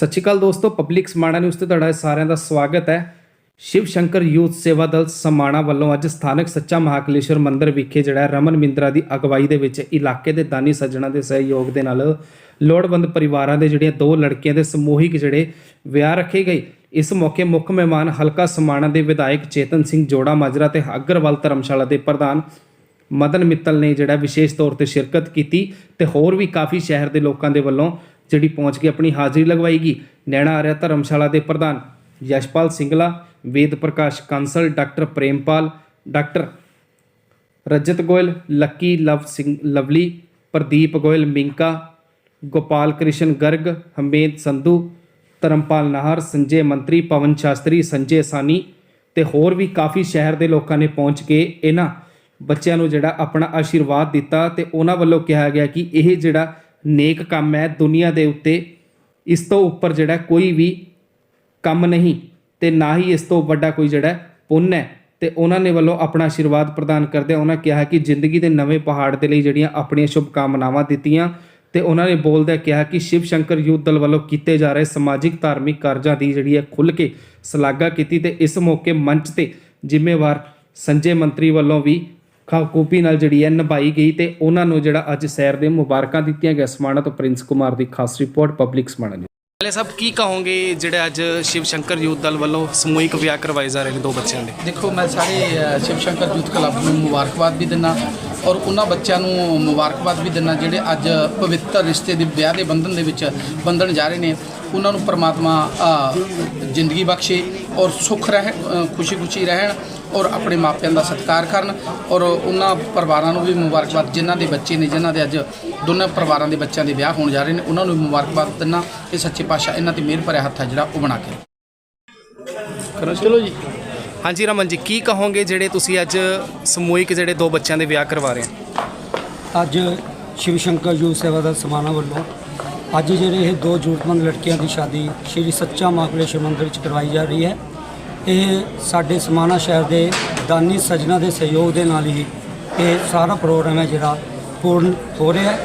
ਸਤਿ ਸ਼੍ਰੀ ਅਕਾਲ ਦੋਸਤੋ public Samana news ਤੇ ਤੁਹਾਡਾ ਸਾਰਿਆਂ ਦਾ ਸਵਾਗਤ ਹੈ। ਸ਼ਿਵ ਸ਼ੰਕਰ ਯੂਥ ਸੇਵਾ ਦਲ ਸਮਾਣਾ ਵੱਲੋਂ ਅੱਜ ਸਥਾਨਕ ਸੱਚਾ ਮਹਾਕਲੇਸ਼ਵਰ ਮੰਦਿਰ ਵਿਖੇ ਜਿਹੜਾ ਰਮਨ ਮਿੰਦਰਾ ਦੀ ਅਗਵਾਈ ਦੇ ਵਿੱਚ ਇਲਾਕੇ ਦੇ ਦਾਨੀ ਸੱਜਣਾਂ ਦੇ ਸਹਿਯੋਗ ਦੇ ਨਾਲ ਲੋੜਵੰਦ ਪਰਿਵਾਰਾਂ ਦੇ ਜਿਹੜੀਆਂ ਦੋ ਲੜਕੀਆਂ ਦੇ ਸਮੂਹਿਕ ਜਿਹੜੇ ਵਿਆਹ ਰੱਖੇ ਗਏ। ਇਸ ਮੌਕੇ ਮੁੱਖ ਮਹਿਮਾਨ ਹਲਕਾ ਸਮਾਣਾ ਦੇ ਵਿਧਾਇਕ ਚੇਤਨ ਸਿੰਘ ਜੋੜਾ ਮਾਜਰਾ ਤੇ ਅਗਰਵਾਲ ਧਰਮਸ਼ਾਲਾ ਦੇ ਪ੍ਰਧਾਨ ਮਦਨ ਮਿੱਤਲ ਨੇ ਜਿਹੜਾ ਵਿਸ਼ੇਸ਼ ਤੌਰ ਤੇ ਸ਼ਿਰਕਤ ਕੀਤੀ ਤੇ ਹੋਰ ਵੀ ਕਾਫੀ ਸ਼ਹਿਰ ਦੇ ਲੋਕਾਂ ਦੇ ਵੱਲੋਂ ਜਿਹੜੀ ਪਹੁੰਚ ਕੇ ਆਪਣੀ ਹਾਜ਼ਰੀ ਲਗਵਾਈ ਨੈਣਾ ਆਰਿਆ ਧਰਮਸ਼ਾਲਾ ਦੇ ਪ੍ਰਧਾਨ Yashpal Singla, Ved Prakash Kansal doctor Prempal, doctor Rajat Goel, Lucky Love Singh Lovely, Pradeep Goel Minka, Gopal Krishan Garg, Hamed Sandhu, Dharampal Nahar, Sanjay Mantri, Pawan Shastri, Sanjay ਸਾਨੀ ਤੇ ਹੋਰ ਵੀ ਕਾਫੀ ਸ਼ਹਿਰ ਦੇ ਲੋਕਾਂ ਨੇ ਪਹੁੰਚ ਕੇ ਇਹਨਾਂ ਬੱਚਿਆਂ ਨੂੰ ਜਿਹੜਾ ਆਪਣਾ ਆਸ਼ੀਰਵਾਦ ਦਿੱਤਾ ਤੇ ਉਹਨਾਂ ਵੱਲੋਂ ਕਿਹਾ ਗਿਆ ਕਿ ਇਹ ਜਿਹੜਾ ਨੇਕ ਕੰਮ ਹੈ ਦੁਨੀਆ ਦੇ ਉੱਤੇ। ਇਸ ਤੋਂ ਉੱਪਰ ਜਿਹੜਾ ਕੋਈ ਵੀ ਕੰਮ ਨਹੀਂ ਤੇ ਨਾ ਹੀ ਇਸ ਤੋਂ ਵੱਡਾ ਕੋਈ ਜਿਹੜਾ ਪੁੰਨ ਹੈ। ਤੇ ਉਹਨਾਂ ਨੇ ਵੱਲੋਂ ਆਪਣਾ ਆਸ਼ੀਰਵਾਦ ਪ੍ਰਦਾਨ ਕਰਦੇ ਉਹਨਾਂ ਕਿਹਾ ਕਿ ਜ਼ਿੰਦਗੀ ਦੇ ਨਵੇਂ ਪਹਾੜ ਦੇ ਲਈ ਜਿਹੜੀਆਂ ਆਪਣੀਆਂ ਸ਼ੁਭ ਕਾਮਨਾਵਾਂ ਦਿੱਤੀਆਂ ਤੇ ਉਹਨਾਂ ਨੇ ਬੋਲਦਿਆਂ ਕਿਹਾ ਕਿ ਸ਼ਿਵ ਸ਼ੰਕਰ ਯੂਥ ਦਲ ਵੱਲੋਂ ਕੀਤੇ ਜਾ ਰਹੇ ਸਮਾਜਿਕ ਧਾਰਮਿਕ ਕਾਰਜਾਂ ਦੀ ਜਿਹੜੀ ਹੈ ਖੁੱਲ੍ਹ ਕੇ ਸ਼ਲਾਘਾ ਕੀਤੀ ਤੇ ਇਸ ਮੌਕੇ ਮੰਚ ਤੇ ਜ਼ਿੰਮੇਵਾਰ ਸੰਜੇ ਮੰਤਰੀ ਵੱਲੋਂ ਵੀ ਖਾਕੂਪੀ ਨਾਲ ਜਿਹੜੀ ਹੈ ਨਿਭਾਈ ਗਈ ਤੇ ਉਹਨਾਂ ਨੂੰ ਜਿਹੜਾ ਅੱਜ ਸੈਰ ਦੇ ਮੁਬਾਰਕਾਂ ਦਿੱਤੀਆਂ ਗਿਆ ਸਮਾਣਾ ਤੋਂ ਪ੍ਰਿੰਸ ਕੁਮਾਰ ਦੀ ਖਾਸ ਰਿਪੋਰਟ ਪਬਲਿਕ ਸਮਾਣਾ ਨਿਊਜ਼ ਪਹਿਲੇ ਸਭ ਕੀ ਕਹੋਗੇ ਜਿਹੜੇ ਅੱਜ ਸ਼ਿਵ ਸ਼ੰਕਰ ਯੂਥ ਦਲ ਵੱਲੋਂ ਸਮੂਹਿਕ ਵਿਆਹ ਕਰਵਾਏ ਜਾ ਰਹੇ ਨੇ ਦੋ ਬੱਚਿਆਂ ਦੇ? ਦੇਖੋ ਮੈਂ ਸਾਰੇ ਸ਼ਿਵ ਸ਼ੰਕਰ ਯੂਥ ਕਲੱਬ ਨੂੰ ਮੁਬਾਰਕਬਾਦ ਵੀ ਦਿੰਦਾ ਔਰ ਉਹਨਾਂ ਬੱਚਿਆਂ ਨੂੰ ਮੁਬਾਰਕਬਾਦ ਵੀ ਦਿੰਦਾ ਜਿਹੜੇ ਅੱਜ ਪਵਿੱਤਰ ਰਿਸ਼ਤੇ ਦੇ ਵਿਆਹ ਦੇ ਬੰਧਨ ਦੇ ਵਿੱਚ ਬੰਧਨ ਜਾ ਰਹੇ ਨੇ। ਉਹਨਾਂ ਨੂੰ ਪ੍ਰਮਾਤਮਾ ਜ਼ਿੰਦਗੀ ਬਖਸ਼ੇ ਔਰ ਸੁਖ ਰਹਿ ਖੁਸ਼ੀ ਖੁਸ਼ੀ ਰਹਿਣ ਔਰ ਆਪਣੇ ਮਾਪਿਆਂ ਦਾ ਸਤਿਕਾਰ ਕਰਨ ਔਰ ਉਹਨਾਂ ਪਰਿਵਾਰਾਂ ਨੂੰ ਵੀ ਮੁਬਾਰਕਬਾਦ ਜਿਨ੍ਹਾਂ ਦੇ ਬੱਚੇ ਨੇ ਜਿਨ੍ਹਾਂ ਦੇ ਅੱਜ ਦੋਨਾਂ ਪਰਿਵਾਰਾਂ ਦੇ ਬੱਚਿਆਂ ਦੇ ਵਿਆਹ ਹੋਣ ਜਾ ਰਹੇ ਨੇ ਉਹਨਾਂ ਨੂੰ ਵੀ ਮੁਬਾਰਕਬਾਦ ਦਿੰਦਾ ਇਹ ਸੱਚੇ ਪਾਤਸ਼ਾਹ ਇਹਨਾਂ ਤੇ ਮਿਹਰ ਭਰਿਆ ਹੱਥ ਹੈ ਜਿਹੜਾ ਉਹ ਬਣਾ ਕੇ ਕਰੋ ਚਲੋ ਜੀ। ਹਾਂਜੀ ਰਮਨ ਜੀ ਕੀ ਕਹੋਗੇ ਜਿਹੜੇ ਤੁਸੀਂ ਅੱਜ ਸਮੂਹਿਕ ਜਿਹੜੇ ਦੋ ਬੱਚਿਆਂ ਦੇ ਵਿਆਹ ਕਰਵਾ ਰਹੇ ਹੋ? ਅੱਜ ਸ਼ਿਵ ਸ਼ੰਕਰ ਯੂਥ ਸੇਵਾ ਦਾ ਸਮਾਨਾ ਵੱਲੋਂ ਅੱਜ ਜਿਹੜੇ ਇਹ ਦੋ ਜ਼ਰੂਰਤਮੰਦ ਲੜਕੀਆਂ ਦੀ ਸ਼ਾਦੀ ਸ਼੍ਰੀ ਸੱਚਾ ਮਹਾਕਲੇਸ਼ਵਰ ਮੰਦਿਰ ਵਿੱਚ ਕਰਵਾਈ ਜਾ ਰਹੀ ਹੈ। ਇਹ ਸਾਡੇ ਸਮਾਣਾ ਸ਼ਹਿਰ ਦੇ ਦਾਨੀ ਸੱਜਣਾ ਦੇ ਸਹਿਯੋਗ ਦੇ ਨਾਲ ਹੀ ਇਹ ਸਾਰਾ ਪ੍ਰੋਗਰਾਮ ਹੈ ਜਿਹੜਾ ਪੂਰਨ ਹੋ ਰਿਹਾ ਹੈ।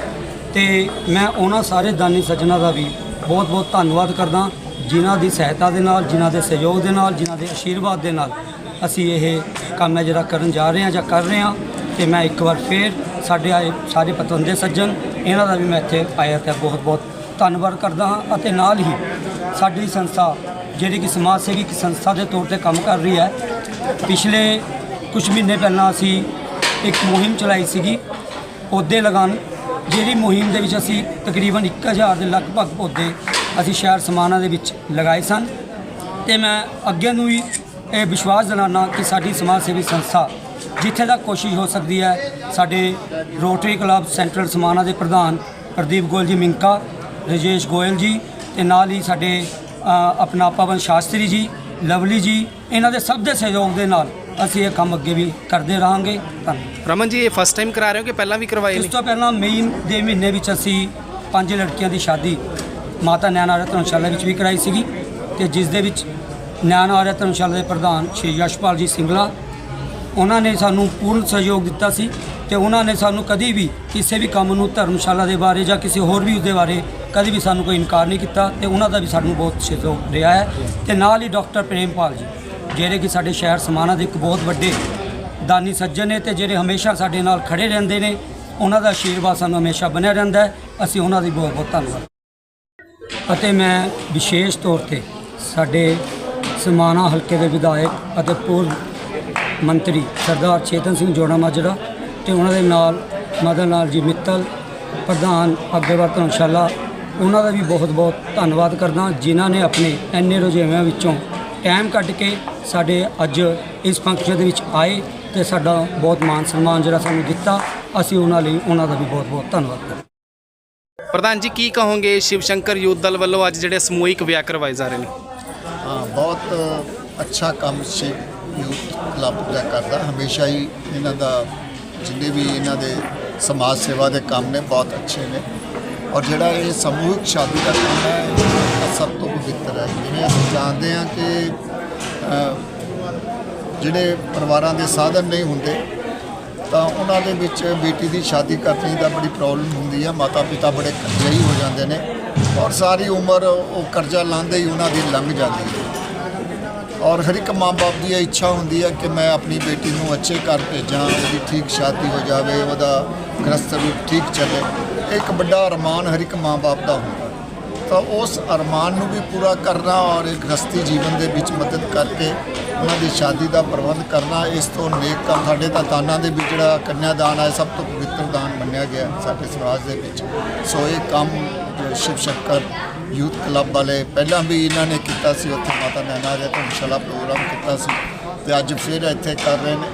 ਤੇ ਮੈਂ ਉਹਨਾਂ ਸਾਰੇ ਦਾਨੀ ਸੱਜਣਾ ਦਾ ਵੀ ਬਹੁਤ ਬਹੁਤ ਧੰਨਵਾਦ ਕਰਦਾ। ਜਿਨ੍ਹਾਂ ਦੀ ਸਹਾਇਤਾ ਦੇ ਨਾਲ, ਜਿਨ੍ਹਾਂ ਦੇ ਸਹਿਯੋਗ ਦੇ ਨਾਲ, ਜਿਨ੍ਹਾਂ ਦੇ ਆਸ਼ੀਰਵਾਦ ਦੇ ਨਾਲ ਅਸੀਂ ਇਹ ਕੰਮ ਹੈ ਜਿਹੜਾ ਕਰਨ ਜਾ ਰਹੇ ਹਾਂ ਜਾਂ ਕਰ ਰਹੇ ਹਾਂ। ਤੇ ਮੈਂ ਇੱਕ ਵਾਰ ਫੇਰ ਸਾਡੇ ਆਏ ਸਾਰੇ ਪਤਵੰਦੇ ਸੱਜਣ, ਇਹਨਾਂ ਦਾ ਵੀ ਮੈਂ ਇੱਥੇ ਆਇਆ ਤੇ ਬਹੁਤ ਬਹੁਤ ਧੰਨਵਾਦ ਕਰਦਾ ਹਾਂ ਅਤੇ ਨਾਲ ਹੀ ਸਾਡੀ ਸੰਸਥਾ ਜਿਹੜੀ ਕਿ ਸਮਾਜ ਸੇਵੀ ਸੰਸਥਾ ਦੇ ਤੌਰ ਤੇ ਕੰਮ ਕਰ ਰਹੀ ਹੈ। ਪਿਛਲੇ ਕੁਝ ਮਹੀਨੇ ਪਹਿਲਾਂ ਅਸੀਂ ਇੱਕ ਮੁਹਿੰਮ ਚਲਾਈ ਸੀਗੀ। ਪੌਦੇ ਲਗਾਉਣ। ਜਿਹੜੀ ਮੁਹਿੰਮ ਦੇ ਵਿੱਚ ਅਸੀਂ ਤਕਰੀਬਨ 1000 ਦੇ ਲਗਭਗ ਪੌਦੇ ਅਸੀਂ ਸ਼ਹਿਰ ਸਮਾਣਾ ਦੇ ਵਿੱਚ ਲਗਾਏ ਸਨ। ਤੇ ਮੈਂ ਅੱਗੇ ਨੂੰ ਵੀ ਇਹ ਵਿਸ਼ਵਾਸ ਦਿਲਾਨਾ ਕਿ ਸਾਡੀ ਸਮਾਜ ਸੇਵੀ ਸੰਸਥਾ ਜਿੱਥੇ ਤੱਕ ਕੋਸ਼ਿਸ਼ ਹੋ ਸਕਦੀ ਹੈ, ਸਾਡੇ ਰੋਟਰੀ ਕਲੱਬ ਸੈਂਟਰਲ ਸਮਾਨਾ ਦੇ ਪ੍ਰਧਾਨ ਪ੍ਰਦੀਪ ਗੋਇਲ ਜੀ ਮਿੰਕਾ, ਰਜੇਸ਼ ਗੋਇਲ ਜੀ ਤੇ ਨਾਲ ਹੀ ਸਾਡੇ ਆਪਣਾ ਪਵਨ ਸ਼ਾਸਤਰੀ ਜੀ ਲਵਲੀ ਜੀ ਇਹਨਾਂ ਦੇ ਸਭ ਦੇ ਸਹਿਯੋਗ ਦੇ ਨਾਲ ਅਸੀਂ ਇਹ ਕੰਮ ਅੱਗੇ ਵੀ ਕਰਦੇ ਰਹਾਂਗੇ। ਧੰਨਵਾਦ। ਰਮਨ ਜੀ ਇਹ ਫਸਟ ਟਾਈਮ ਕਰਾ ਰਹੇ ਹੋ ਕਿ ਪਹਿਲਾਂ ਵੀ ਕਰਵਾਏ ਇਸ ਨੇ? ਤੋਂ ਪਹਿਲਾਂ ਮਈ ਦੇ ਮਹੀਨੇ ਵਿੱਚ ਅਸੀਂ ਪੰਜ ਲੜਕੀਆਂ ਦੀ ਸ਼ਾਦੀ ਮਾਤਾ ਨੈਣਾ ਆਰਿਆ ਧਰਮਸ਼ਾਲਾ ਵਿੱਚ ਵੀ ਕਰਾਈ ਸੀਗੀ ਤੇ ਜਿਸ ਦੇ ਵਿੱਚ ਨੈਣਾ ਆਰਿਆ ਧਰਮਸ਼ਾਲਾ ਦੇ ਪ੍ਰਧਾਨ ਸ਼੍ਰੀ ਯਸ਼ਪਾਲ ਜੀ ਸਿੰਗਲਾ ਉਹਨਾਂ ਨੇ ਸਾਨੂੰ ਪੂਰਨ ਸਹਿਯੋਗ ਦਿੱਤਾ ਸੀ ਤੇ ਉਹਨਾਂ ਨੇ ਸਾਨੂੰ ਕਦੀ ਵੀ ਕਿਸੇ ਵੀ ਕੰਮ ਨੂੰ ਧਰਮਸ਼ਾਲਾ ਦੇ ਬਾਰੇ ਜਾਂ ਕਿਸੇ ਹੋਰ ਵੀ ਉਸਦੇ ਬਾਰੇ ਕਦੀ ਵੀ ਸਾਨੂੰ ਕੋਈ ਇਨਕਾਰ ਨਹੀਂ ਕੀਤਾ ਤੇ ਉਹਨਾਂ ਦਾ ਵੀ ਸਾਨੂੰ ਬਹੁਤ ਸਹਿਯੋਗ ਰਿਹਾ ਹੈ ਤੇ ਨਾਲ ਹੀ ਡਾਕਟਰ ਪ੍ਰੇਮਪਾਲ ਜੀ, ਜਿਹੜੇ ਕਿ ਸਾਡੇ ਸ਼ਹਿਰ ਸਮਾਣਾ ਦੇ ਇੱਕ ਬਹੁਤ ਵੱਡੇ ਦਾਨੀ ਸੱਜਣ ਨੇ ਤੇ ਜਿਹੜੇ ਹਮੇਸ਼ਾ ਸਾਡੇ ਨਾਲ ਖੜੇ ਰਹਿੰਦੇ ਨੇ, ਉਹਨਾਂ ਦਾ ਆਸ਼ੀਰਵਾਦ ਸਾਨੂੰ ਹਮੇਸ਼ਾ ਬਣਿਆ ਰਹਿੰਦਾ ਅਸੀਂ ਉਹਨਾਂ ਦੀ ਬਹੁਤ ਬਹੁਤ ਧੰਨਵਾਦ। ਅਤੇ ਮੈਂ ਵਿਸ਼ੇਸ਼ ਤੌਰ ਤੇ ਸਾਡੇ ਸਮਾਣਾ ਹਲਕੇ ਦੇ ਵਿਧਾਇਕ ਅਤੇ ਪੂਰਵ ਮੰਤਰੀ ਸਰਦਾਰ ਚੇਤਨ ਸਿੰਘ ਜੋੜਾ ਮਾਜਰਾ ਤੇ ਉਹਨਾਂ ਦੇ ਨਾਲ ਮਦਨ ਲਾਲ ਜੀ ਮਿੱਤਲ, ਪ੍ਰਧਾਨ ਅੱਗੇਵਾਰ ਧਰਮਸ਼ਾਲਾ ਉਹਨਾਂ ਦਾ ਵੀ ਬਹੁਤ ਬਹੁਤ ਧੰਨਵਾਦ ਕਰਦਾ ਜਿਨ੍ਹਾਂ ਨੇ ਆਪਣੇ ਐਨੇ ਰੁਝੇਵਿਆਂ ਵਿੱਚੋਂ ਟਾਈਮ ਕੱਢ ਕੇ ਸਾਡੇ ਅੱਜ ਇਸ ਫੰਕਸ਼ਨ ਦੇ ਵਿੱਚ ਆਏ ਤੇ ਸਾਡਾ ਬਹੁਤ ਮਾਨ ਸਨਮਾਨ ਜਿਹੜਾ ਸਾਨੂੰ ਦਿੱਤਾ ਅਸੀਂ ਉਹਨਾਂ ਲਈ ਉਹਨਾਂ ਦਾ ਵੀ ਬਹੁਤ ਬਹੁਤ ਧੰਨਵਾਦ ਕਰਦੇ ਹਾਂ। ਪ੍ਰਧਾਨ ਜੀ ਕੀ ਕਹੋਗੇ ਸ਼ਿਵ ਸ਼ੰਕਰ ਯੂਥ ਦਲ ਵੱਲੋਂ ਅੱਜ ਜਿਹੜੇ ਸਮੂਹਿਕ ਵਿਆਹ ਕਰਵਾਏ ਜਾ ਰਹੇ ਨੇ? ਹਾਂ ਬਹੁਤ ਅੱਛਾ ਕੰਮ ਸੀ ਯੂਥ ਕਲੱਬ ਦਾ ਕਰਦਾ। ਹਮੇਸ਼ਾ ਹੀ ਇਹਨਾਂ ਦਾ ਜਿੰਨੇ ਵੀ ਇਹਨਾਂ ਦੇ ਸਮਾਜ ਸੇਵਾ ਦੇ ਕੰਮ ਨੇ ਬਹੁਤ ਅੱਛੇ ਨੇ। ਔਰ ਜਿਹੜਾ ਇਹ ਸਮੂਹਿਕ ਸ਼ਾਦੀ ਦਾ ਕੰਮ ਹੈ, ਇਹ ਸਭ ਤੋਂ ਪਵਿੱਤਰ ਹੈ। ਜਿਵੇਂ ਅਸੀਂ ਜਾਣਦੇ ਹਾਂ ਕਿ ਜਿਹੜੇ ਪਰਿਵਾਰਾਂ ਦੇ ਸਾਧਨ ਨਹੀਂ ਹੁੰਦੇ, ਤਾਂ ਉਹਨਾਂ ਦੇ ਵਿੱਚ ਬੇਟੀ ਦੀ ਸ਼ਾਦੀ ਕਰਨੀ ਦਾ ਬੜੀ ਪ੍ਰੋਬਲਮ ਹੁੰਦੀ ਹੈ। ਮਾਤਾ ਪਿਤਾ ਬੜੇ ਕਰਜ਼ਈ ਹੋ ਜਾਂਦੇ ਨੇ ਔਰ ਸਾਰੀ ਉਮਰ ਉਹ ਕਰਜ਼ਾ ਲਾਂਦੇ ਹੀ ਉਹਨਾਂ ਦੀ ਲੰਘ ਜਾਂਦੀ ਹੈ। ਔਰ ਹਰ ਇੱਕ ਮਾਂ-ਬਾਪ ਦੀ ਇਹ ਇੱਛਾ ਹੁੰਦੀ ਹੈ ਕਿ ਮੈਂ ਆਪਣੀ ਬੇਟੀ ਨੂੰ ਅੱਛੇ ਘਰ ਭੇਜਾਂ, ਉਹਦੀ ਠੀਕ ਸ਼ਾਦੀ ਹੋ ਜਾਵੇ, ਉਹਦਾ ਗ੍ਰਸਤ ਰੂਪ ਠੀਕ ਚੱਲੇ। ਇੱਕ ਵੱਡਾ ਅਰਮਾਨ ਹਰ ਇੱਕ ਮਾਂ-ਬਾਪ ਦਾ ਹੁੰਦਾ ਤਾਂ ਉਸ ਅਰਮਾਨ ਨੂੰ ਵੀ ਪੂਰਾ ਕਰਨਾ ਔਰ ਇਹ ਗ੍ਰਸਤੀ ਜੀਵਨ ਦੇ ਵਿੱਚ ਮਦਦ ਕਰਕੇ ਉਹਨਾਂ ਦੀ ਸ਼ਾਦੀ ਦਾ ਪ੍ਰਬੰਧ ਕਰਨਾ, ਇਸ ਤੋਂ ਨੇਕ ਕੰਮ ਸਾਡੇ ਤਾਂ ਦਾਨਾਂ ਦੇ ਵਿੱਚ ਜਿਹੜਾ ਕੰਨਿਆ ਦਾਨ ਹੈ ਸਭ ਤੋਂ ਪਵਿੱਤਰ ਦਾਨ ਮੰਨਿਆ ਗਿਆ ਸਾਡੇ ਸਮਾਜ ਦੇ ਵਿੱਚ। ਸੋ ਇਹ ਕੰਮ ਸ਼ਿਵ ਸ਼ੰਕਰ ਯੂਥ ਕਲੱਬ ਵਾਲੇ ਪਹਿਲਾਂ ਵੀ ਇਹਨਾਂ ਨੇ ਕੀਤਾ ਸੀ, ਉੱਥੇ ਮਾਤਾ ਨੈਣਾ ਦੇ ਧਰਮਸ਼ਾਲਾ ਪ੍ਰੋਗਰਾਮ ਕੀਤਾ ਸੀ ਤੇ ਅੱਜ ਫਿਰ ਇੱਥੇ ਕਰ ਰਹੇ ਨੇ।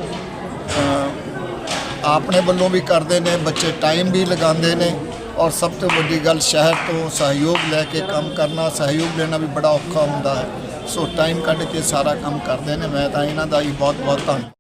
ਆਪਣੇ ਵੱਲੋਂ ਵੀ ਕਰਦੇ ਨੇ, ਬੱਚੇ ਟਾਈਮ ਵੀ ਲਗਾਉਂਦੇ ਨੇ ਔਰ ਸਭ ਤੋਂ ਵੱਡੀ ਗੱਲ ਸ਼ਹਿਰ ਤੋਂ ਸਹਿਯੋਗ ਲੈ ਕੇ ਕੰਮ ਕਰਨਾ, ਸਹਿਯੋਗ ਲੈਣਾ ਵੀ ਬੜਾ ਔਖਾ ਹੁੰਦਾ ਹੈ। ਸੋ ਟਾਈਮ ਕੱਢ ਕੇ ਸਾਰਾ ਕੰਮ ਕਰਦੇ ਨੇ, ਮੈਂ ਤਾਂ ਇਹਨਾਂ ਦਾ ਹੀ ਬਹੁਤ ਬਹੁਤ ਧੰਨਵਾਦ।